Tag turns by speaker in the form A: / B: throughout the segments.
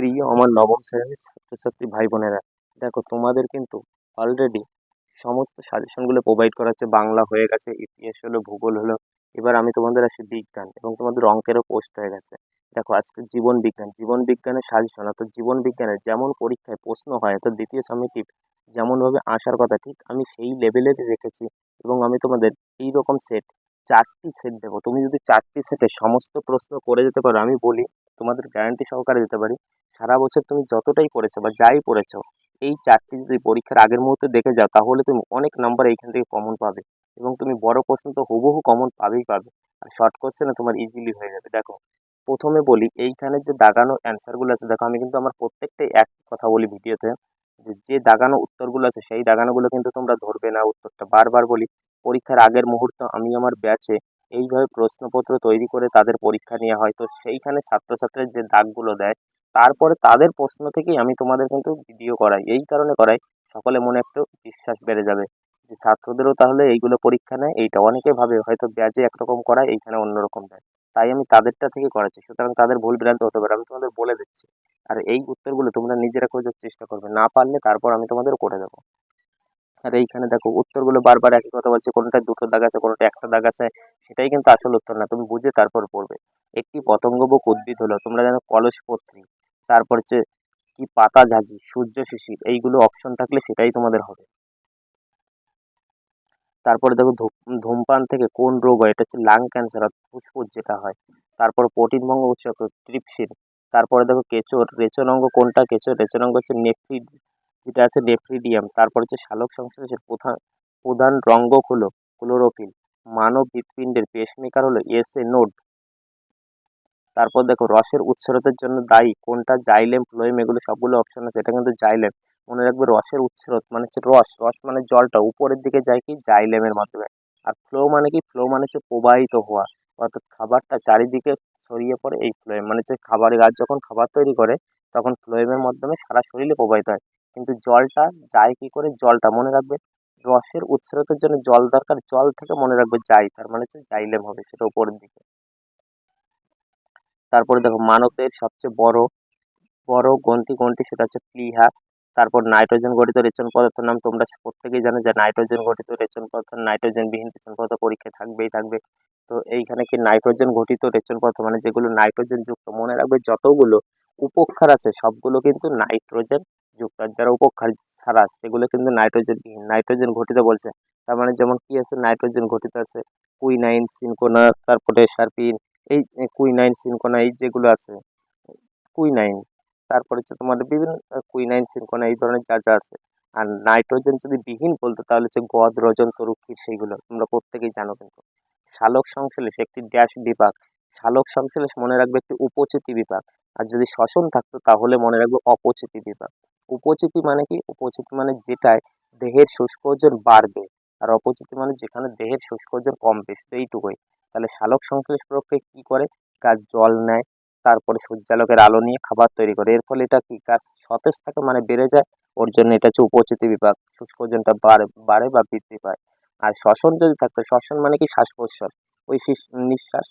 A: প্রিয় আমার নবম শ্রেণির ছাত্রছাত্রী ভাই বোনেরা দেখো তোমাদের কিন্তু অলরেডি সমস্ত সাজেশনগুলো প্রোভাইড করা হচ্ছে। বাংলা হয়ে গেছে, ইতিহাস হলো, ভূগোল হলো। এবার আমি তোমাদের আসি বিজ্ঞান এবং তোমাদের অঙ্কেরও পোস্ট হয়ে গেছে। দেখো আজকে জীবন বিজ্ঞান। জীবন বিজ্ঞানের সাজেশন অর্থাৎ জীবন বিজ্ঞানের যেমন পরীক্ষায় প্রশ্ন হয় অর্থাৎ দ্বিতীয় সামিটিভ যেমনভাবে আসার কথা, ঠিক আমি সেই লেভেলের রেখেছি এবং আমি তোমাদের এই রকম সেট চারটি সেট দেবো। তুমি যদি চারটি সেটে সমস্ত প্রশ্ন করে যেতে পারো, আমি বলি তোমাদের গ্যারান্টি সহকারে দিতে পারি। সারা বছর তুমি যতটাই পড়েছো বা যাই পড়েছো, এই চারটি যদি পরীক্ষার আগের মুহূর্তে দেখে যাও, তাহলে তুমি অনেক নাম্বার এইখান থেকে কমন পাবে এবং তুমি বড় প্রশ্ন তো হুবহু কমন পাবেই পাবে। আর শর্ট কোশ্চেনে তোমার ইজিলি হয়ে যাবে। দেখো, প্রথমে বলি, এইখানে যে দাগানো অ্যান্সারগুলো আছে, দেখো আমি কিন্তু আমার প্রত্যেকটাই এক কথা বলি ভিডিওতে, যে যে দাগানো উত্তরগুলো আছে, সেই দাগানোগুলো কিন্তু তোমরা ধরবে না উত্তরটা। বারবার বলি, পরীক্ষার আগের মুহূর্ত আমি আমার ব্যাচে এইভাবে প্রশ্নপত্র তৈরি করে তাদের পরীক্ষা নেওয়া হয়। তো সেইখানে ছাত্রছাত্রীর যে দাগগুলো দেয়, তারপরে তাদের প্রশ্ন থেকেই আমি তোমাদের কিন্তু ভিডিও করাই। এই কারণে করাই, সকলে মনে একটু বিশ্বাস বেড়ে যাবে যে ছাত্রদেরও তাহলে এইগুলো পরীক্ষা নেয়, এইটা অনেকে ভাবে, হয়তো ব্যাচে একরকম করায়, এইখানে অন্যরকম দেয়। তাই আমি তাদেরটা থেকে করাচ্ছি। সুতরাং তাদের ভুল ভ্রান্ত হতে পারে, আমি তোমাদের বলে দিচ্ছি। আর এই উত্তরগুলো তোমরা নিজেরা খোঁজার চেষ্টা করবে। না পারলে তারপর আমি তোমাদের করে দেবো। আর এইখানে দেখো উত্তরগুলো বারবার একই কথা বলছে কোনোটায় দুটো দাগ আছে, কোনোটা একটা দাগ আছে, সেটাই কিন্তু আসল উত্তর না। তুমি বুঝে তারপর পড়বে। একটি পতঙ্গবুক উদ্ভিদ হলো, তোমরা জানো কলসপত্রী, তারপর হচ্ছে কি পাতা ঝাঁঝি, সূর্য শিশির, এইগুলো অপশন থাকলে সেটাই তোমাদের হবে। তারপরে দেখো ধূমপান থেকে কোন রোগ হয়, এটা হচ্ছে লাং ক্যান্সার অর্থাৎ ফুসফুস যেটা হয়। তারপর প্রোটিন ভঙ্গ উৎসক ট্রিপসিন তারপরে দেখো কেঁচোর রেচন অঙ্গ কোনটা কেঁচোর রেচন অঙ্গ হচ্ছে নেফ্রিড যেটা আছে নেফ্রিডিয়াম, তারপর হচ্ছে শালক সংশ্লেষের প্রধান প্রধান রঙ্গক হলো ক্লোরোফিল, মানব হৃৎপিণ্ডের পেসমেকার হলো এস এ নোড। তারপর দেখো রসের উৎসরতের জন্য দায়ী, কোনটা জাইলেম, ফ্লোয়েম, এগুলো সবগুলো অপশন আছে। এটা কিন্তু জাইলেম। মনে রাখবে রসের উৎসরত মানে হচ্ছে রস রস মানে জলটা, উপরের দিকে যায় কি? জাইলেমের মাধ্যমে। আর ফ্লো মানে কি? ফ্লো মানে হচ্ছে প্রবাহিত হওয়া, অর্থাৎ খাবারটা চারিদিকে ছড়িয়ে পড়ে এই ফ্লোয়েম মানে হচ্ছে খাবারের গাছ যখন খাবার তৈরি করে, তখন ফ্লোয়েমের মাধ্যমে সারা শরীরে প্রবাহিত হয়। কিন্তু জলটা যায় কি করে? জলটা মনে রাখবে। রসের উৎসরতের জন্য জল দরকার। জল থেকে মনে রাখবে যাই। তার মানে হচ্ছে জাইলেম হবে সেটা উপরের দিকে। তারপরে দেখো মানবের সবচেয়ে বড় বড় গ্রন্থি গন্তি সেটা হচ্ছে প্লিহা। তারপর নাইট্রোজেন গঠিত রেচন পদার্থের নাম তোমরা প্রত্যেকেই জানো যে নাইট্রোজেন গঠিত রেচন পদার্থ, নাইট্রোজেন বিহীন রেচন পদার্থ পরীক্ষায় থাকবেই থাকবে। তো এইখানে কি নাইট্রোজেন ঘটিত রেচন পদার্থ মানে যেগুলো নাইট্রোজেন যুক্ত মনে রাখবে যতগুলো উপক্ষার আছে সবগুলো কিন্তু নাইট্রোজেন যুক্ত আর যারা উপক্ষার ছাড়া, সেগুলো কিন্তু নাইট্রোজেন বিহীন নাইট্রোজেন ঘটিত বলছে। তার মানে যেমন কি আছে? নাইট্রোজেন ঘটিত আছে। কুইনাইন, সিনকোনা, তারপরে সার্পিন, এই কুইনাইন, সিনকোনা, এই যেগুলো আছে, কুইনাইন, তারপরে হচ্ছে তোমাদের বিভিন্ন কুইনাইন, সিনকোনা, এই ধরনের যা যা আছে। আর নাইট্রোজেন যদি বিহীন বলতো, তাহলে হচ্ছে গদ, রজন, তরুক্ষীর সেইগুলো, তোমরা প্রত্যেকেই জানো কিন্তু। শালক সংশ্লেষ একটি ড্যাশ বিভাগ শালক সংশ্লেষ মনে রাখবে একটি উপচিতি বিভাগ আর যদি শ্বসন থাকতো, তাহলে মনে রাখবে অপচিতি বিভাগ উপচিতি মানে কি? উপচিতি মানে যেটায় দেহের শুষ্ক ওজন বাড়বে আর অপচিতি মানে যেখানে দেহের শুষ্ক ওজন কমবে শুধু এইটুকুই তাহলে শালক সংশ্লেষ প্রক্রিয়া কি করে? গাছ জল নেয়, তারপরে সূর্যালোকের আলো নিয়ে খাবার তৈরি করে। এর ফলে এটা কি? গাছ সতেজ থাকে মানে বেড়ে যায়, ওর জন্য এটা হচ্ছে উপচিতি বিভাগ। শুষ্ক ওজনটা বাড়ে বাড়ে বা বৃদ্ধি পায়। আর শ্বসন যদি থাকতো শ্বসন মানে কি? শ্বাস প্রশ্বাস ওই নিঃশ্বাস।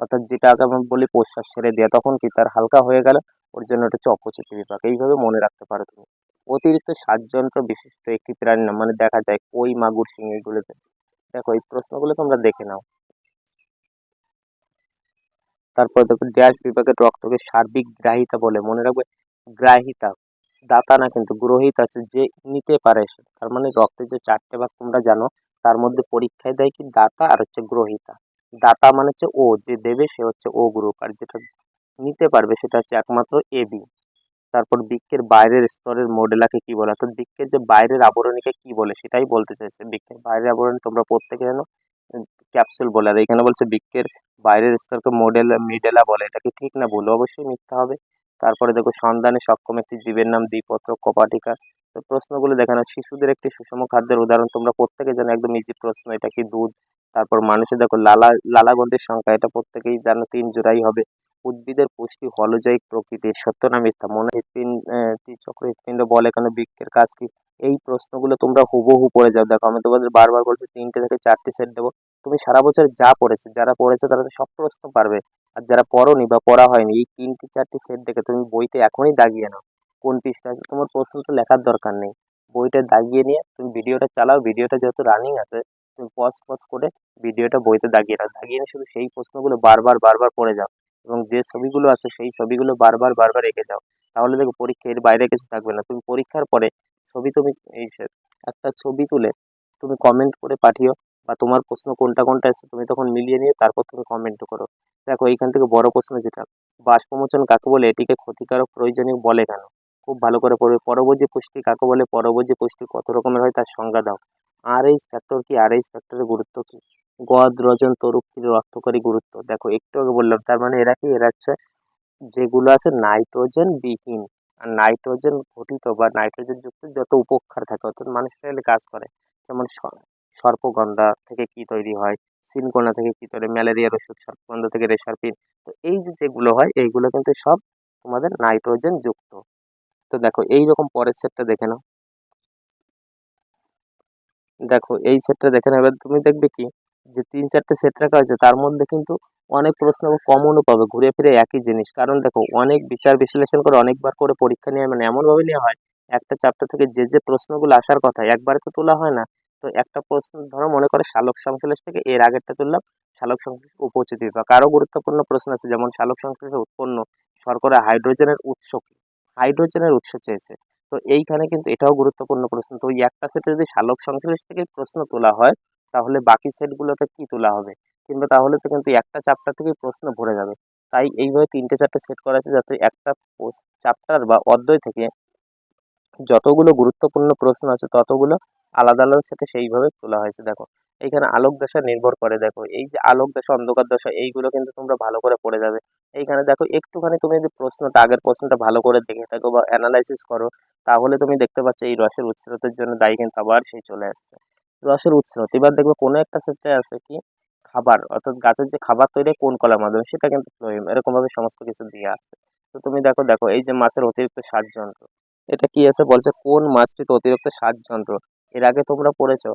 A: অর্থাৎ যেটাকে আমরা বলি প্রশ্বাস ছেড়ে দেওয়া। তখন কি? তার হালকা হয়ে গেল ওর জন্য এটা হচ্ছে অপচিতি বিভাগ। এইভাবে মনে রাখতে পারো তুমি। অতিরিক্ত শ্বাসযন্ত্র বিশিষ্ট একটি প্রাণীর নাম মানে দেখা যায় কই মাগুর শিং এগুলোতে দেখো, এই প্রশ্নগুলো তোমরা দেখে নাও। তারপর দেখো, ড্যাশ বিভাগের রক্তকে সার্বিক গ্রাহিতা বলে মনে রাখবে। গ্রাহিতা, দাতা না কিন্তু গ্রহিতা হচ্ছে যে নিতে পারে তার মানে রক্তের যে চারটে ভাগ তোমরা জানো, তার মধ্যে পরীক্ষায় দেয় কি দাতা আর হচ্ছে গ্রহিতা। দাতা মানে হচ্ছে ও, যে দেবে সে হচ্ছে ও গ্রুপ। আর যেটা নিতে পারবে সেটা হচ্ছে একমাত্র এ বি তারপর বৃক্ষের বাইরের স্তরের মডেলাকে কি বলে? অর্থাৎ বৃক্ষের যে বাইরের আবরণীকে কি বলে সেটাই বলতে চাইছে। বৃক্ষের বাইরের আবরণী তোমরা প্রত্যেকে জানো ক্যাপসুল বলে। আর এখানে বলছে বৃক্ষের বাইরের স্তরকে মডেল মিডেলা বলে। এটা কি ঠিক না ভুল? অবশ্যই মিথ্যা হবে। তারপরে দেখো সন্ধানে সক্ষম একটি জীবের নাম দ্বিপত্র কপাটিকা। তো প্রশ্নগুলো দেখানো শিশুদের একটি সুষম খাদ্যের উদাহরণ তোমরা প্রত্যেকে জানো একদম ইজি প্রশ্ন। এটা কি দুধ? তারপর মানুষের দেখো লালা লালাগন্ধের সংখ্যা এটা প্রত্যেকেই জানো তিন জোড়াই হবে। উদ্ভিদের পুষ্টি হলোজাইক প্রকৃতির সত্য না মিথ্যা মনে চক্র হৃৎপিণ্ড বলে কেন, বৃক্ষের কাজ কি? এই প্রশ্নগুলো তোমরা হুবহু পড়ে যাও। দেখো, আমি তোমাদের বারবার বলছি, তিনটে থেকে চারটি সেট দেবো। তুমি সারা বছর যা পড়েছে, যারা পড়েছে তারা তো সব প্রশ্ন পারবে। আর যারা পড়োনি বা পড়া হয়নি, এই তিনটি চারটি সেট দেখে তুমি বইতে এখনই দাগিয়ে নাও। কোন আছে তোমার প্রশ্ন তো লেখার দরকার নেই। বইটা দাগিয়ে নিয়ে তুমি ভিডিওটা চালাও। ভিডিওটা যেহেতু রানিং আছে, তুমি পজ পজ করে ভিডিওটা বইতে দাগিয়ে নাও। দাগিয়ে নিয়ে শুধু সেই প্রশ্নগুলো বারবার বারবার পড়ে যাও। এবং যে ছবিগুলো আছে, সেই ছবিগুলো বারবার বারবার এঁকে যাও তাহলে দেখো পরীক্ষা এর বাইরে কিছু থাকবে না। তুমি পরীক্ষার পরে ছবি তুমি এই একটা ছবি তুলে তুমি কমেন্ট করে পাঠিও বা তোমার প্রশ্ন কোনটা কোনটা এসেছে তুমি তখন মিলিয়ে নিয়ে তারপর তুমি কমেন্ট করো। দেখো এইখান থেকে বড় প্রশ্ন যেটা, বাষ্পমোচন কাকে বলে? এটিকে ক্ষতিকারক প্রয়োজনীয় বলে কেন? খুব ভালো করে পড়বে। পরবর্তী পুষ্টি কাকে বলে? পরবর্তী পুষ্টি কত রকমের হয়? তার সংজ্ঞা দাও। আর এইচ ফ্যাক্টর কি? আর এইচ ফ্যাক্টরের গুরুত্ব কি? গদ রজন তরুক্ষীর রক্তকারী গুরুত্ব। দেখো, একটু আগে বললাম, তার মানে এরা কি? এরা হচ্ছে যেগুলো আছে নাইট্রোজেন বিহীন। আর নাইট্রোজেন ঘটিত বা নাইট্রোজেন যুক্ত যত উপক্ষার থাকে, অর্থাৎ মানুষ চাইলে কাজ করে। যেমন সর্পগন্ধা থেকে কি তৈরি হয়? সিনকোনা থেকে কি তৈরি ম্যালেরিয়ার ওষুধ, সর্পগন্ধা থেকে রেশারপিন তো এই যে যেগুলো হয়, এইগুলো কিন্তু সব তোমাদের নাইট্রোজেন যুক্ত। তো দেখো, এই রকম পরের সেটটা দেখে নাও। দেখো, এই সেটটা দেখে নাও। এবার তুমি দেখবে কি? যে তিন চারটে সেট রাখা হয়েছে, তার মধ্যে কিন্তু অনেক প্রশ্ন কমনও পাবে, ঘুরে ফিরে একই জিনিস। কারণ দেখো, অনেক বিচার বিশ্লেষণ করে অনেকবার করে পরীক্ষা নেওয়া মানে এমনভাবে নেওয়া হয়, একটা চ্যাপ্টার থেকে যে যে প্রশ্নগুলো আসার কথা, একবারে তো তোলা হয় না। তো একটা প্রশ্ন, ধরো মনে করে শালক সংশ্লেষ থেকে এর আগেরটা তুললাম, শালক সংশ্লেষ উপচিত বা কারও গুরুত্বপূর্ণ প্রশ্ন আছে, যেমন শালক সংশ্লেষে উৎপন্ন, শর্করা হাইড্রোজেনের উৎস কি? হাইড্রোজেনের উৎস চেয়েছে। তো এইখানে কিন্তু এটাও গুরুত্বপূর্ণ প্রশ্ন। তো ওই একটা সেটে যদি শালক সংশ্লেষ থেকে প্রশ্ন তোলা হয় তাহলে বাকি সেটগুলোতে কি তোলা হবে? কিংবা তাহলে তো কিন্তু একটা চ্যাপ্টার থেকেই প্রশ্ন ভরে যাবে। তাই এইভাবে তিনটে চারটে সেট করা আছে যাতে একটা চ্যাপ্টার বা অধ্যায় থেকে যতগুলো গুরুত্বপূর্ণ প্রশ্ন আছে ততগুলো আলাদা আলাদা সেটে সেইভাবে তোলা হয়েছে। দেখো এইখানে আলোক দশা নির্ভর করে। দেখো, এই যে আলোক দশা, অন্ধকার দশা, এইগুলো কিন্তু তোমরা ভালো করে পড়ে যাবে। এইখানে দেখো, একটুখানি তুমি যদি প্রশ্নটা, আগের প্রশ্নটা ভালো করে দেখে থাকো বা অ্যানালাইসিস করো, তাহলে তুমি দেখতে পাচ্ছ এই রসের উৎসরতের জন্য দায়ী কিন্তু আবার সেই চলে আসছে। রসের উৎসরত এবার দেখবে কোনো একটা সেটে আছে কি? খাবার। অর্থাৎ গাছের যে খাবার তৈরি কোন কলার মাধ্যমে, সেটা কিন্তু ফ্লোয়েম এরকমভাবে সমস্ত কিছু দিয়ে আছে। তো তুমি দেখো দেখো, এই যে মাছের অতিরিক্ত সাত যন্ত্র এটা কি আছে বলছে? কোন মাছটিতে অতিরিক্ত সাত যন্ত্র এর আগে তোমরা পড়েছো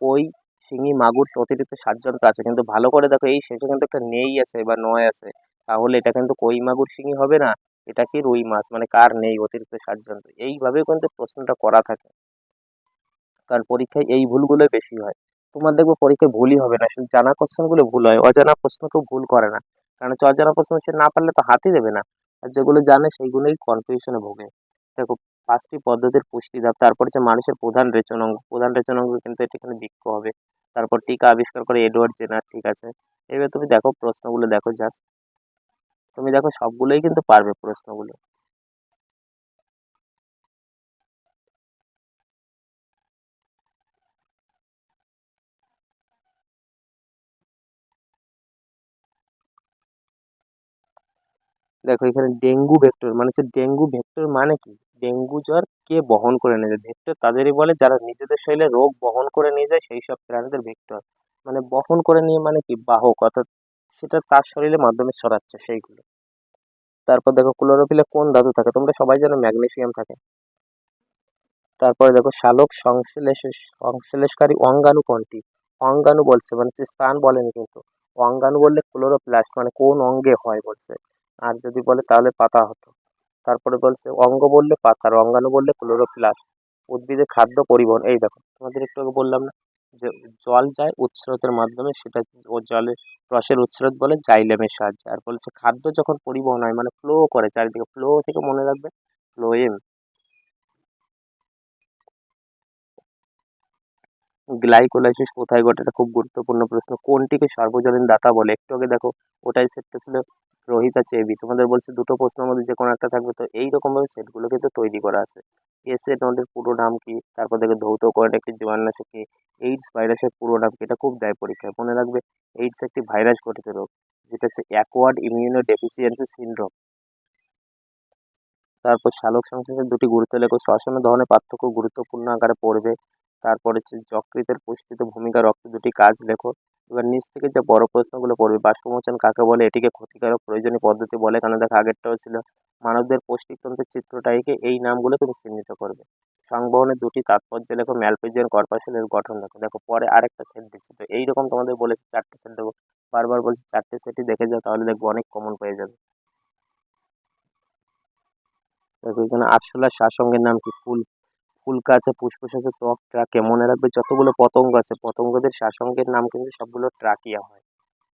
A: ওই শিঙি, মাগুর অতিরিক্ত সাত যন্ত্র আছে। কিন্তু ভালো করে দেখো, এই শেষে কিন্তু একটা নেই আছে বা নয় আছে। তাহলে এটা কিন্তু কই, মাগুর, শিঙি হবে না? এটা কি রুই মাছ? মানে কার নেই অতিরিক্ত সাত যন্ত্র এইভাবেও কিন্তু প্রশ্নটা করা থাকে। কারণ পরীক্ষায় এই ভুলগুলো বেশি হয়। তোমার দেখব পরীক্ষায় ভুলই হবে না। শুধু জানা কোশ্চেনগুলো ভুল হয়। অজানা প্রশ্ন কেউ ভুল করে না। কারণ হচ্ছে অজানা প্রশ্ন সে না পারলে তো হাতই দেবে না। আর যেগুলো জানে সেইগুলোই কনফিউশনে ভোগে। দেখো, পাঁচটি পদ্ধতির পুষ্টি ধাপ তারপর হচ্ছে মানুষের প্রধান রেচন অঙ্গ প্রধান রেচন অঙ্গ কিন্তু এটা এখানে বৃক্ষ হবে। তারপর টিকা আবিষ্কার করে এডওয়ার্ড জেনার, ঠিক আছে? এবার তুমি দেখো প্রশ্নগুলো দেখো জাস্ট তুমি দেখো সবগুলোই কিন্তু পারবে প্রশ্নগুলো। দেখো, এখানে ডেঙ্গু ভেক্টর মানে হচ্ছে ডেঙ্গু ভেক্টর মানে কি? ডেঙ্গু জ্বর কে বহন করে নিয়ে যায়? ভেক্টর তাদেরই বলে যারা নিজেদের শরীরে রোগ বহন করে নিয়ে যায়, সেই সব প্রাণীদের ভেক্টর মানে বহন করে নিয়ে মানে কি? বাহক, অর্থাৎ সেটা তার শরীরের মাধ্যমে ছড়াচ্ছে সেইগুলো। তারপর দেখো ক্লোরোফিলে কোন ধাতু থাকে? তোমরা সবাই জানো ম্যাগনেসিয়াম থাকে। তারপরে দেখো, শালক সংশ্লেষ, সংশ্লেষকারী অঙ্গাণু কোনটি? অঙ্গাণু বলছে মানে স্থান বলেনি কিন্তু। অঙ্গাণু বললে ক্লোরোপ্লাস্ট মানে কোন অঙ্গে হয় বলছে। আর যদি বলে তাহলে পাতা হতো। তারপরে বলছে, অঙ্গ বললে পাতার অঙ্গাণু বললে ক্লোরোপ্লাস্ট। উদ্ভিদের খাদ্য পরিবহন, এই দেখো, তোমাদের একটু আগে বললাম না যে জল যায় উৎস্রোতের মাধ্যমে, সেটা ও জলে রসের উৎস্রোত বলে জাইলেমের সাহায্যে। আর বলছে খাদ্য যখন পরিবহন হয় মানে ফ্লো করে, চারিদিকে ফ্লো থেকে মনে রাখবে ফ্লোয়েম গ্লাইকোলাইসিস কোথায় ঘটে? এটা খুব গুরুত্বপূর্ণ প্রশ্ন। কোনটিকে সর্বজনীন দাতা বলে? একটু আগে দেখো, ওটাই সেটটা ছিল রোহিত আর চেবি তোমাদের বলছে দুটো প্রশ্নের মধ্যে যে কোনো একটা থাকবে, তো এই রকমভাবে সেটগুলো কিন্তু তৈরি করা আছে। এসে নোটের পুরো নাম কি? তারপর দেখো ধৌত করেন একটি জীবাণুনাশক কি? এইডস ভাইরাসের পুরো নাম কি? এটা খুব দায় পরীক্ষায়। মনে রাখবে এইডস একটি ভাইরাস গঠিত রোগ, যেটা হচ্ছে অ্যাকোয়ার্ড ইমিউনো ডেফিসিয়েন্সি সিনড্রোম তারপর শালক সংশ্লেষের দুটি গুরুত্ব লেখো শ্বসন ধরনের পার্থক্য গুরুত্বপূর্ণ আকারে পড়বে। তারপর হচ্ছে যকৃতের পুষ্টিতে ভূমিকা, রক্ত দুটি কাজ লেখো এবার নিচ থেকে যে বড় প্রশ্নগুলো পড়বে, বাষ্পমোচন কাকে বলে? এটিকে ক্ষতিকারক প্রয়োজনীয় পদ্ধতি বলে? কেন? দেখো, আগেরটাও ছিল। মানবদের পৌষ্টিকতন্ত্রের চিত্রটা এঁকে এই নামগুলো তুমি চিহ্নিত করবে। সংবহনের দুটি তাৎপর্য লেখো। ম্যালপেজিয়ান কর্পাসেলের গঠন লেখো দেখো, পরে আরেকটা সেট দিচ্ছে। তো এইরকম তোমাদের বলেছে, চারটে সেট দেবো। বারবার বলছি, চারটে সেটই দেখে যাও, তাহলে দেখব অনেক কমন পেয়ে যাবে। দেখো, এখানে আরশোলা শাসঙ্গের নাম কি? ফুল। ফুলকা আছে আছে ত্বক ট্রাকে মনে রাখবে? যতগুলো পতঙ্গ আছে, পতঙ্গদের শাসঙ্গের নাম কিন্তু সবগুলো ট্রাকিয়া হয়।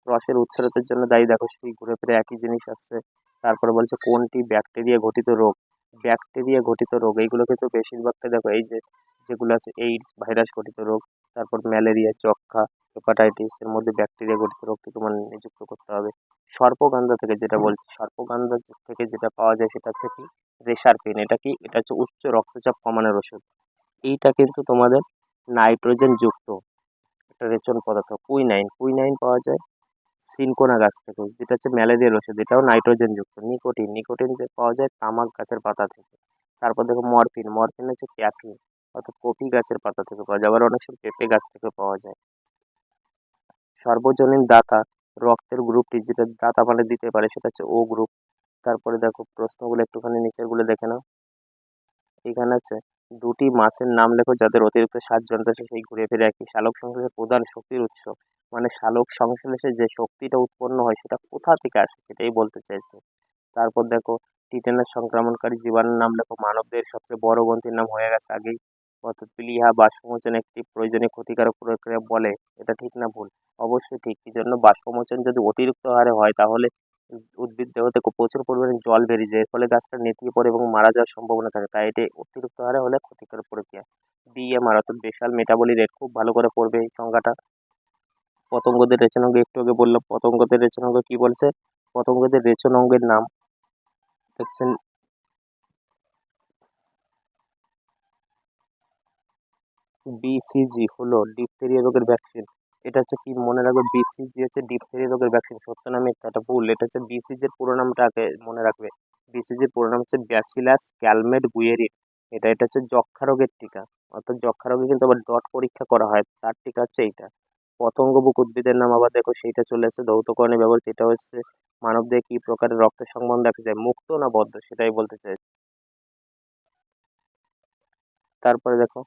A: রসের উৎসরতের জন্য দায়ী, দেখো, সেই ঘুরে ফিরে একই জিনিস আসছে। তারপরে বলছে, কোনটি ব্যাকটেরিয়া ঘটিত রোগ? ব্যাকটেরিয়া ঘটিত রোগ, এইগুলো কিন্তু বেশিরভাগটা দেখো, এই যে, যেগুলো আছে এইডস ভাইরাস ঘটিত রোগ, তারপর ম্যালেরিয়া যক্ষা হেপাটাইটিস, এর মধ্যে ব্যাকটেরিয়া ঘটিত রোগটি তোমার নিযুক্ত করতে হবে। সর্পগান্ধা থেকে যেটা বলছি, সর্পগান্ধা থেকে যেটা পাওয়া যায় সেটা হচ্ছে কি? রেশার পেন এটা কি? এটা হচ্ছে উচ্চ রক্তচাপ কমানোর ওষুধ। এইটা কিন্তু তোমাদের নাইট্রোজেন যুক্ত একটা রেচন পদার্থ, কুইনাইন। কুইনাইন পাওয়া যায় সিনকোনা গাছ থেকে, যেটা হচ্ছে ম্যালেরিয়ার ওষুধ। এটাও নাইট্রোজেন যুক্ত, নিকোটিন। নিকোটিন যে পাওয়া যায় তামাক গাছের পাতা থেকে। তারপর দেখো মরফিন মরফিন হচ্ছে ক্যাফিন অর্থাৎ কফি গাছের পাতা থেকে পাওয়া যায়। আবার অনেক সময় পেঁপে গাছ থেকে পাওয়া যায়। সর্বজনীন দাতা রক্তের গ্রুপটি যেটা দাতা মানে দিতে পারে, সেটা হচ্ছে ও গ্রুপ তারপরে দেখো প্রশ্নগুলো একটুখানি নিচের নিচেরগুলো দেখে নাও। এখানে আছে, দুটি মাছের নাম লেখো যাদের অতিরিক্ত শ্বাস যন্ত্র আছে সেই ঘুরে ফিরে একই। শালক সংশ্লেষের প্রধান শক্তির উৎস। মানে শালক সংশ্লেষে যে শক্তিটা উৎপন্ন হয় সেটা কোথা থেকে আসে সেটাই বলতে চাইছে। তারপর দেখো, টিটেনাস সংক্রমণকারী জীবাণুর নাম লেখো। মানবদের সবচেয়ে বড় গ্রন্থির নাম হয়ে গেছে আগেই। অর্থাৎ প্লিহা বাষ্পমোচন একটি প্রয়োজনীয় ক্ষতিকারক প্রক্রিয়া বলে। এটা ঠিক না ভুল? অবশ্যই ঠিক। কি জন্য বাষ্পমোচন যদি অতিরিক্ত হারে হয় তাহলে উদ্ভিদ দেহ থেকে প্রচুর পরিমাণে জল বেরিয়ে যায়। এর ফলে গাছটা নেতিয়ে পড়ে এবং মারা যাওয়ার সম্ভাবনা থাকে। তাই এটি অতিরিক্ত হারে হলে ক্ষতিকর প্রক্রিয়া বিএমআর অর্থাৎ বেশাল মেটাবলি রেট খুব ভালো করে পড়বে এই সংখ্যাটা পতঙ্গদের রেচনাঙ্গ একটু আগে বললাম, পতঙ্গদের রেচনাঙ্গ কি বলছে? পতঙ্গদের রেচন অঙ্গের নাম দেখছেন বিসিজি হলো ডিপথেরিয়া রোগের ভ্যাকসিন এটা হচ্ছে কি মনে রাখবে বিসিজি হচ্ছে ডিপথেরিয়া রোগের ভ্যাকসিন সত্য নামে এটা ভুল। এটা হচ্ছে বিসিজির পুরো নামটা আগে মনে রাখবে। বিসিজির পুরো নাম হচ্ছে ব্যাসিলাস ক্যালমেট গুয়েরিন এটা এটা হচ্ছে যক্ষা রোগের টিকা। অর্থাৎ যক্ষা রোগে কিন্তু আবার ডট পরীক্ষা করা হয়। তার টিকা হচ্ছে এইটা। পতঙ্গ বুক উদ্ভিদের নাম আবার দেখো, সেইটা চলে এসেছে ধৌতকরণে ব্যবহৃত। এটা হচ্ছে মানবদেহে কি প্রকারের রক্তের সংবন্ধ দেখা যায়? মুক্ত না বদ্ধ? সেটাই বলতে চাই তারপরে দেখো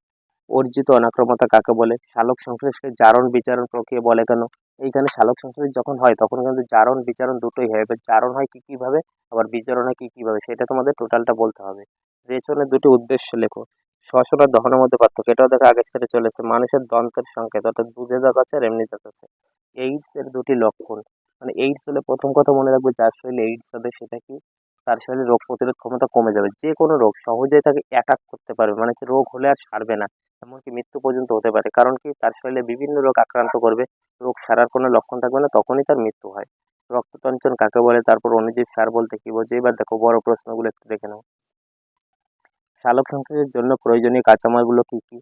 A: অর্জিত অনাক্রমতা কাকে বলে? শালক সংশ্লেষকে জারণ বিচারণ প্রক্রিয়া বলে কেন? এইখানে শালক সংশ্লেষ যখন হয়, তখন কিন্তু জারণ বিচারণ দুটোই হয়। এবার জারণ হয় কী কীভাবে? আবার বিচারণ হয় কী কীভাবে? সেটা তোমাদের টোটালটা বলতে হবে। রেচনের দুটি উদ্দেশ্য লেখো। শ্বসন আর দহনের মধ্যে পার্থক্য। এটাও দেখো আগের সাথে চলেছে মানুষের দন্তের সংকেত, অর্থাৎ দুধে দাঁত আছে আর এমনি দাঁত আছে। এইডস এর দুটি লক্ষণ। মানে এইডস হলে প্রথম কথা মনে রাখবে যার শরীরে এইডস হবে সেটা কি? তার শরীরে রোগ প্রতিরোধ ক্ষমতা কমে যাবে। যে কোনো রোগ সহজেই তাকে অ্যাটাক করতে পারবে। মানে রোগ হলে আর সারবে না। এমনকি মৃত্যু পর্যন্ত হতে পারে। কারণ কি? তার শরীরে বিভিন্ন রোগ আক্রান্ত করবে। রোগ সারার কোনো লক্ষণ থাকবে না, তখনই তার মৃত্যু হয়। রক্ততঞ্চন কাকে বলে? তারপর অনুজীব সার বলতে কি বোঝে? এবার দেখো, বড় প্রশ্নগুলো একটু দেখে নাও। শালক সংশ্লেষের জন্য প্রয়োজনীয় কাঁচামালগুলো কি কি?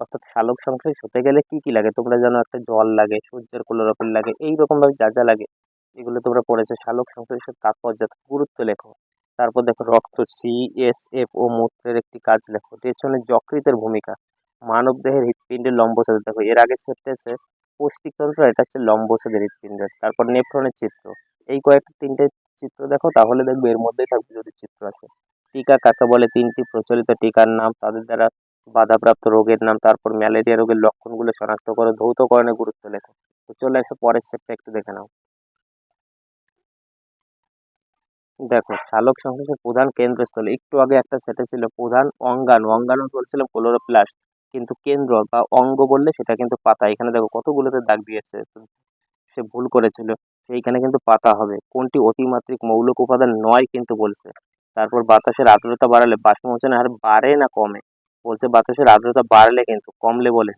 A: অর্থাৎ শালক সংশ্লেষ হতে গেলে কি কি লাগে? তোমরা জানো, একটা জল লাগে, সূর্যের ক্লোরোফিল লাগে, এই রকমভাবে যা যা লাগে, এগুলো তোমরা পড়েছো। শালক সংশ্লেষের তাৎপর্য, গুরুত্ব লেখো। তারপর দেখো, রক্ত সি এস এফ ও মূত্রের একটি কাজ লেখো। পেছনে যকৃতের ভূমিকা মানবদেহের হৃৎপিণ্ডের লম্বসাদ দেখো, এর আগে সেটটা আছে পৌষ্টিকতন্ত্র এটা হচ্ছে লম্বসাদের হৃৎপিণ্ডের তারপর নেফ্রনের চিত্র। এই কয়েকটা তিনটে চিত্র দেখো, তাহলে দেখবে এর মধ্যেই থাকবে যদি চিত্র আছে। টিকা কাকে বলে? তিনটি প্রচলিত টিকার নাম, তাদের দ্বারা বাধাপ্রাপ্ত রোগের নাম, তারপর ম্যালেরিয়া রোগের লক্ষণগুলো শনাক্ত করো ধৌতকরণের গুরুত্ব লেখো। তো চলে এসো পরের সেটটা একটু দেখে নাও। দেখো, শালক সংশ্লেষের প্রধান কেন্দ্রস্থল, একটু আগে একটা সেটে ছিল প্রধান অঙ্গাণু অঙ্গাণু বলছিল ক্লোরোপ্লাস্ট কিন্তু কেন্দ্র বা অঙ্গ বললে সেটা কিন্তু পাতা। এখানে দেখো কতগুলোতে দাগ দিয়েছে সে ভুল করেছিল। সেইখানে কিন্তু পাতা হবে। কোনটি অতিমাত্রিক মৌলিক উপাদান নয় কিন্তু বলছে। তারপর বাতাসের আর্দ্রতা বাড়ালে বাষ্পমোচনের হার বাড়ে না কমে? বলছে বাতাসের আর্দ্রতা বাড়লে কিন্তু কমলে বলে।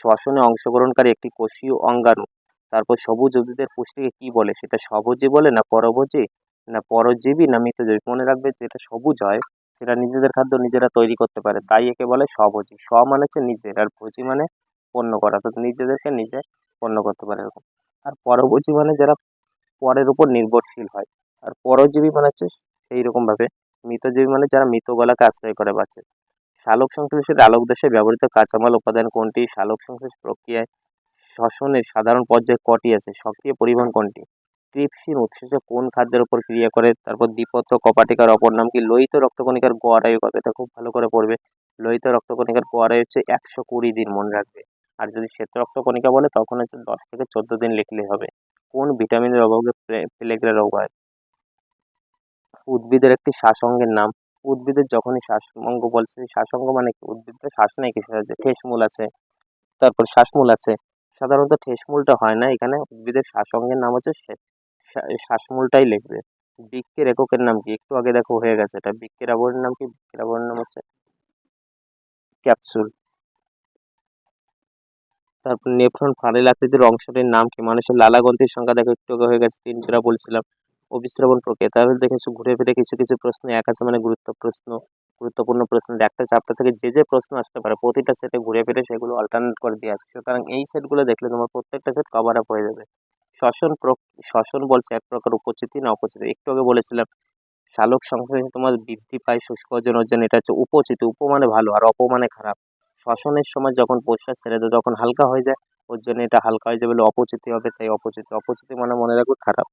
A: শ্বসনে অংশগ্রহণকারী একটি কোষীয় অঙ্গাণু। তারপর সবুজ উদ্ভিদের পুষ্টিকে কি বলে? সেটা সবুজে বলে না পরভোজী না পরজীবী না মৃতজীবী মনে রাখবে যেটা সবুজ হয়। সেটা নিজেদের খাদ্য নিজেরা তৈরি করতে পারে। তাই একে বলে স্বভোজী। স্ব মানে হচ্ছে নিজের আর ভোজী মানে পণ্য করা। অর্থাৎ নিজেদেরকে নিজে পণ্য করতে পারে এরকম। আর পরভোজী মানে যারা পরের উপর নির্ভরশীল হয়। আর পরজীবী মানে হচ্ছে সেই রকমভাবে মৃতজীবী মানে যারা মৃত গলাকে আশ্রয় করে বাঁচে। শালক সংশ্লেষের আলোক দেশে ব্যবহৃত কাঁচামাল উপাদান কোনটি? শালক সংশ্লেষ প্রক্রিয়ায় শ্বসনের সাধারণ পর্যায়ে কটি আছে? সক্রিয় পরিবহন কোনটি? ট্রিপসিন উৎসেচক কোন খাদ্যের উপর ক্রিয়া করে? তারপর দ্বিপত্র কপাটিকার অপর নাম কি? লোহিত রক্তকণিকার গোয়ারায়ু কত এটা খুব ভালো করে পড়বে। লোহিত রক্তকণিকার গোয়ারায়ু হচ্ছে একশো কুড়ি দিন মনে রাখবে। আর যদি শ্বেত রক্তকণিকা বলে, তখন হচ্ছে দশ থেকে চোদ্দ দিন লিখলেই হবে। কোন ভিটামিনের অভাবে প্লে- প্লেগরা রোগ হয়? উদ্ভিদের একটি শ্বাসঙ্গের নাম। উদ্ভিদের যখনই শ্বাসঙ্গ বলছে শ্বাসঙ্গ মানে কি? উদ্ভিদের শ্বাস নেই কিছু আছে ঠেসমূল আছে। তারপর শ্বাসমূল আছে। সাধারণত ঠেসমূলটা হয় না। এখানে উদ্ভিদের শ্বাসঙ্গের নাম হচ্ছে শ্বাসমূলটাই লিখবে। বৃক্ষের এককের নাম কি? একটু আগে দেখো হয়ে গেছে। এটা বৃক্ষের আবরণের নাম কি? বৃক্ষের আবরণের নাম হচ্ছে ক্যাপসুল। তারপর নেফ্রন ফানেল আকৃতির অংশটির নাম কি? মানুষের লালা গ্রন্থির সংখ্যা দেখো, একটু আগে হয়ে গেছে তিন যেটা বলছিলাম। অবিশ্রাবণ প্রক্রিয়া। তাহলে দেখেছ, ঘুরে ফিরে কিছু কিছু প্রশ্ন এক আছে মানে গুরুত্ব প্রশ্ন গুরুত্বপূর্ণ প্রশ্ন। একটা চ্যাপ্টার থেকে যে যে প্রশ্ন আসতে পারে, প্রতিটা সেটে ঘুরে ফিরে সেগুলো অল্টারনেট করে দিয়ে আসছে সুতরাং এই সেটগুলো দেখলে তোমার প্রত্যেকটা সেট কভার আপ হয়ে যাবে। শ্বসন শ্বসন বলছে এক প্রকার উপচিতি না অপচিতি একটু আগে বলেছিলাম, শালক সংশ্লেষণ তোমার বৃদ্ধি পায়, শুষ্ক ওজন ওজন এটা হচ্ছে উপচিতি উপ মানে ভালো আর অপ মানে খারাপ। শ্বসনের সময় যখন প্রশ্বাস ছেড়ে দেয় তখন হালকা হয়ে যায়, ওর জন্য এটা হালকা হয়ে যাবে বলে অপচিতি হবে, তাই অপচিতি অপচিতি মানে মনে রাখবে খারাপ।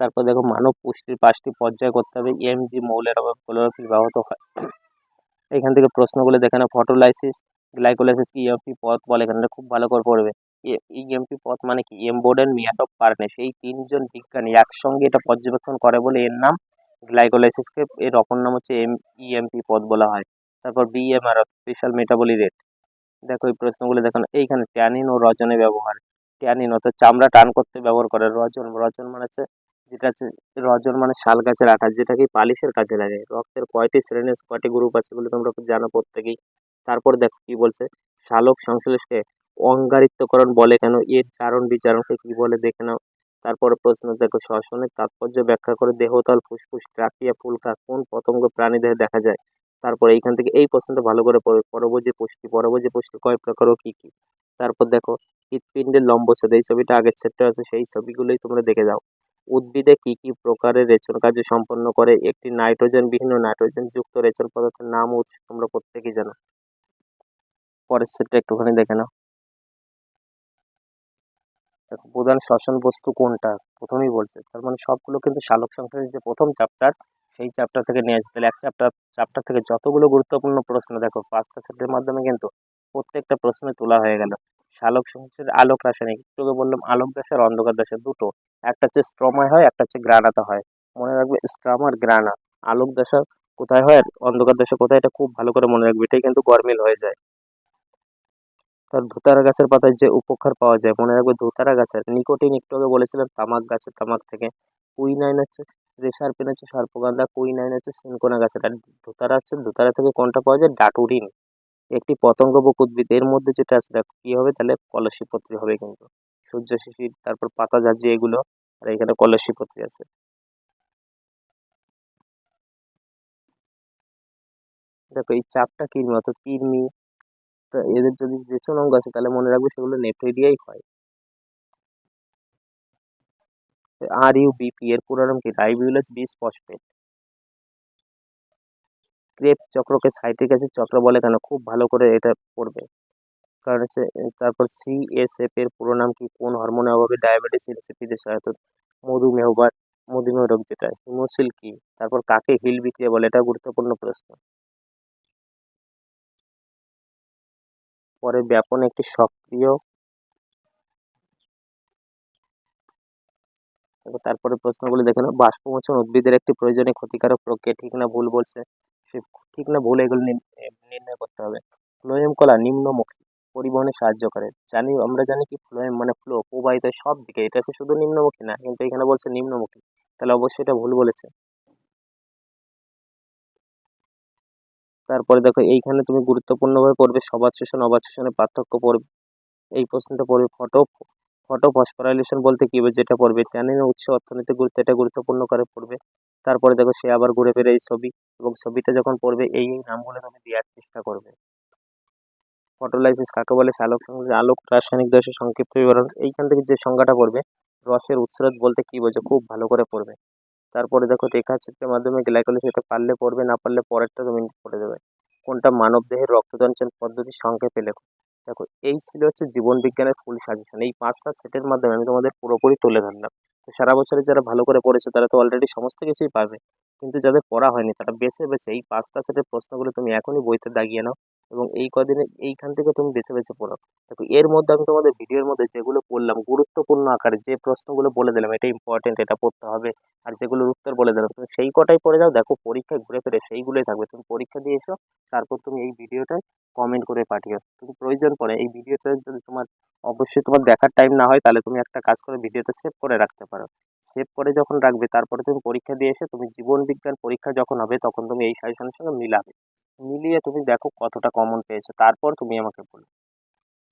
A: তারপর দেখো, মানব পুষ্টির পাঁচটি পর্যায় করতে হবে এমজি মৌলের অভাবে, ক্লোরোফিল ব্যাহত হয়। এখান থেকে প্রশ্নগুলো দেখে নাও, ফটোলাইসিস, গ্লাইকোলাইসিস কি ইএমপি পথ, বলে এখানে খুব ভালো করে পড়বে। ইএমপি পথ মানে কি? এমবোডেন মিয়াটক পার্নেস এই তিনজন বিজ্ঞানী একসঙ্গে এটা পর্যবেক্ষণ করে বলে এর নাম গ্লাইকোলাইসিসকে এর অপর নাম হচ্ছে এম ইএমপি পথ বলা হয়। তারপর বিএমআর স্পেশাল মেটাবলি রেট দেখো এই প্রশ্নগুলো দেখো না, এইখানে ট্যানিন ও রজনে ব্যবহার। ট্যানিন অর্থাৎ চামড়া টান করতে ব্যবহার করে। রজন রজন মানে হচ্ছে যেটা হচ্ছে রজন মানে শাল গাছের আঠা যেটা কি পালিশের কাজে লাগে। রক্তের কয়টি শ্রেণির কয়টি গ্রুপ আছে বলে তোমরা জানো প্রত্যেকেই। তারপর দেখো কি বলছে? শালক সংশ্লেষকে অঙ্গারিত্বকরণ বলে কেন? এর চারণ বিচারণকে কি বলে দেখে নাও। তারপরে প্রশ্ন, দেখো শ্বসনের তাৎপর্য ব্যাখ্যা করে দেহতল, ফুসফুস, ট্রাকিয়া ফুলকা কোন পতঙ্গ প্রাণীদেহে দেখা যায়? তারপর এইখান থেকে এই প্রশ্নটা ভালো করে পড়বে পরবর্তী পুষ্টি পরবর্তী পুষ্টি কয় প্রকার ও কি কি? তারপর দেখো, হৃৎপিণ্ডের লম্বচ্ছেদ এই ছবিটা আগের সেটটা আছে, সেই ছবিগুলোই তোমরা দেখে যাও। উদ্ভিদে কি কি প্রকারের রেচন কার্য সম্পন্ন করে? একটি নাইট্রোজেন বিহীন ও নাইট্রোজেন যুক্ত রেচন পদার্থের নাম উৎস তোমরা প্রত্যেকেই জানো। পরের সেটটা একটুখানি দেখে নাও। দেখো, প্রধান শ্বসন বস্তু কোনটা? প্রথমেই বলছে। তার মানে সবগুলো কিন্তু শালক সংশ্লেষের যে প্রথম চ্যাপ্টার সেই চ্যাপ্টার থেকে নিয়ে আসবে। তাহলে এক চ্যাপ্টার চ্যাপ্টার থেকে যতগুলো গুরুত্বপূর্ণ প্রশ্ন, দেখো, পাঁচটা সেটের মাধ্যমে কিন্তু প্রত্যেকটা প্রশ্নে তোলা হয়ে গেল। শালক সংশ্লেষের আলোক রাসায়নিক আগে বললাম আলোক দাস আর অন্ধকার দাসের দুটো। একটা হচ্ছে স্ট্রমায় হয়, একটা হচ্ছে গ্রানাতে হয়। মনে রাখবে স্ট্রাম আর গ্রানা। আলোক দশা কোথায় হয় অন্ধকার দশা কোথায়, এটা খুব ভালো করে মনে রাখবে। এটাই কিন্তু গরমিল হয়ে যায়। তার ধুতারা গাছের পাতায় যে উপকার পাওয়া যায়। মনে রাখবে ধুতারা গাছের, নিকোটিন একটু আগে বলেছিলাম, তামাক গাছের তামাক থেকে। কুইনাইন হচ্ছে রেসারপিন হচ্ছে সর্পগন্ধা কুইনাইন হচ্ছে সিনকোনা গাছের। আর ধুতারা হচ্ছে, ধুতারা থেকে কোনটা পাওয়া যায়? ডাটুরিন। একটি পতঙ্গবক উদ্ভিদ এর মধ্যে যেটা আছে, দেখো, কী হবে? তাহলে কলসিপত্রী হবে কিন্তু। সূর্য শিশির তারপর পাতা ঝাঁঝি, এগুলো, আর এখানে কলসিপত্রী আছে। দেখো, এই চাপটা কৃমি অর্থাৎ কৃমি এদের যদি রেচন অঙ্গ আছে তাহলে মনে রাখবে সেগুলো নেফ্রিডিয়াই হয়। আর ইউ বিপি এর পুরো নাম কি? রাইবিউলাস বিস ফসফেট ক্রেপ চক্রকে সাইট্রিক অ্যাসিড চক্র বলে কেন? খুব ভালো করে এটা পড়বে। কারণ হচ্ছে, তারপর সিএসএফ এর পুরো নাম কি? কোন হরমোনের অভাবে ডায়াবেটিস ইনসিপিডে সহায়তা মধুমেহ বা মধুমেহ রোগ যেটা, হিমোসিল কি? তারপর কাকে হিল বিক্রিয়া বলে? এটা গুরুত্বপূর্ণ প্রশ্ন। পরে ব্যাপন একটি সক্রিয় তারপরে প্রশ্নগুলো দেখে নাও। বাষ্পমোচন উদ্ভিদের একটি প্রয়োজনীয় ক্ষতিকারক প্রক্রিয়া, ঠিক না ভুল বলছে? সে ঠিক না ভুল এগুলো নির্ণয় করতে হবে। ফ্লোয়েম কলা নিম্নমুখী, পরিবহনে সাহায্য করে। জানি, আমরা জানি কি ফ্লোয়েম মানে ফ্লো, প্রবাহিত সব দিকে। এটা শুধু নিম্নমুখী না? কিন্তু এখানে বলছে নিম্নমুখী। তাহলে অবশ্যই এটা ভুল বলেছে। তারপরে দেখো এইখানে তুমি গুরুত্বপূর্ণভাবে পড়বে সবাদ শোষণ অবাধ শোষণের পার্থক্য পড়বে। এই প্রশ্নটা পড়বে ফটো ফটো ফসফোরাইলেশন বলতে কি যেটা পড়বে? ট্যানিনের উৎস অর্থনৈতিক গুরুত্ব, এটা গুরুত্বপূর্ণ করে পড়বে? তারপরে দেখো সে আবার ঘুরে ফিরে এই ছবি এবং ছবিটা যখন পড়বে এই এই নামগুলো তুমি দেওয়ার চেষ্টা করবে। ফটোলাইসিস কাকে বলে? আলোক সংশ্লেষ আলোক, রাসায়নিক দোষের সংক্ষিপ্ত বিবরণ। এইখান থেকে যে সংজ্ঞাটা পড়বে, রসের উৎসরোধ বলতে কি বোঝে? খুব ভালো করে পড়বে। তারপরে দেখো রেখাচিত্রের মাধ্যমে গ্লাইকোলিস এটা পারলে পড়বে, না পারলে পরেরটা তুমি পড়ে দেবে কোনটা মানব দেহের রক্তদঞ্চন পদ্ধতির সংক্ষেপে লেখো। দেখো, এই ছিল হচ্ছে জীবন বিজ্ঞানের ফুল সাজেশন এই পাঁচটা সেটের মাধ্যমে আমি তোমাদের পুরোপুরি তুলে ধরলাম। তো সারা বছরে যারা ভালো করে পড়েছে, তারা তো অলরেডি সমস্ত কিছুই পাবে কিন্তু যাদের পড়া হয়নি, তারা বেছে বেছে এই পাঁচটা সেটের প্রশ্নগুলো তুমি এখনই বইতে দাগিয়ে নাও। এবং এই কদিনে এইখান থেকে তুমি বেছে বেছে পড়ো দেখো, এর মধ্যে আমি তোমাদের ভিডিওর মধ্যে যেগুলো পড়লাম, গুরুত্বপূর্ণ আকারে যে প্রশ্নগুলো বলে দিলাম, এটা ইম্পর্টেন্ট এটা পড়তে হবে, আর যেগুলোর উত্তর বলে দিলাম, তুমি সেই কটাই পড়ে যাও, দেখো পরীক্ষায় ঘুরে ফিরে সেইগুলোই থাকবে। তুমি পরীক্ষা দিয়ে এসো, তারপর তুমি এই ভিডিওটা কমেন্ট করে পাঠিও। তুমি প্রয়োজন পড়ে, এই ভিডিওটা যদি তোমার, অবশ্যই তোমার দেখার টাইম না হয়, তাহলে তুমি একটা কাজ করে ভিডিওতে সেভ করে রাখতে পারো। সেভ করে যখন রাখবে, তারপরে তুমি পরীক্ষা দিয়ে এসে তুমি জীবন বিজ্ঞান পরীক্ষা যখন হবে, তখন তুমি এই সাজেশনের সঙ্গে মিলাবে। মিলিয়ে তুমি দেখো কতটা কমন পেয়েছ, তারপর তুমি আমাকে বলো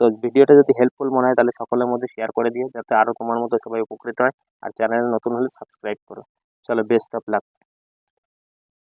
A: তো ভিডিওটা যদি হেল্পফুল মনে হয়, তাহলে সকলের মধ্যে শেয়ার করে দিও, যাতে আরও তোমার মতো সবাই উপকৃত হয়। আর চ্যানেল নতুন হলে সাবস্ক্রাইব করো। চলো বেস্ট অফ লাক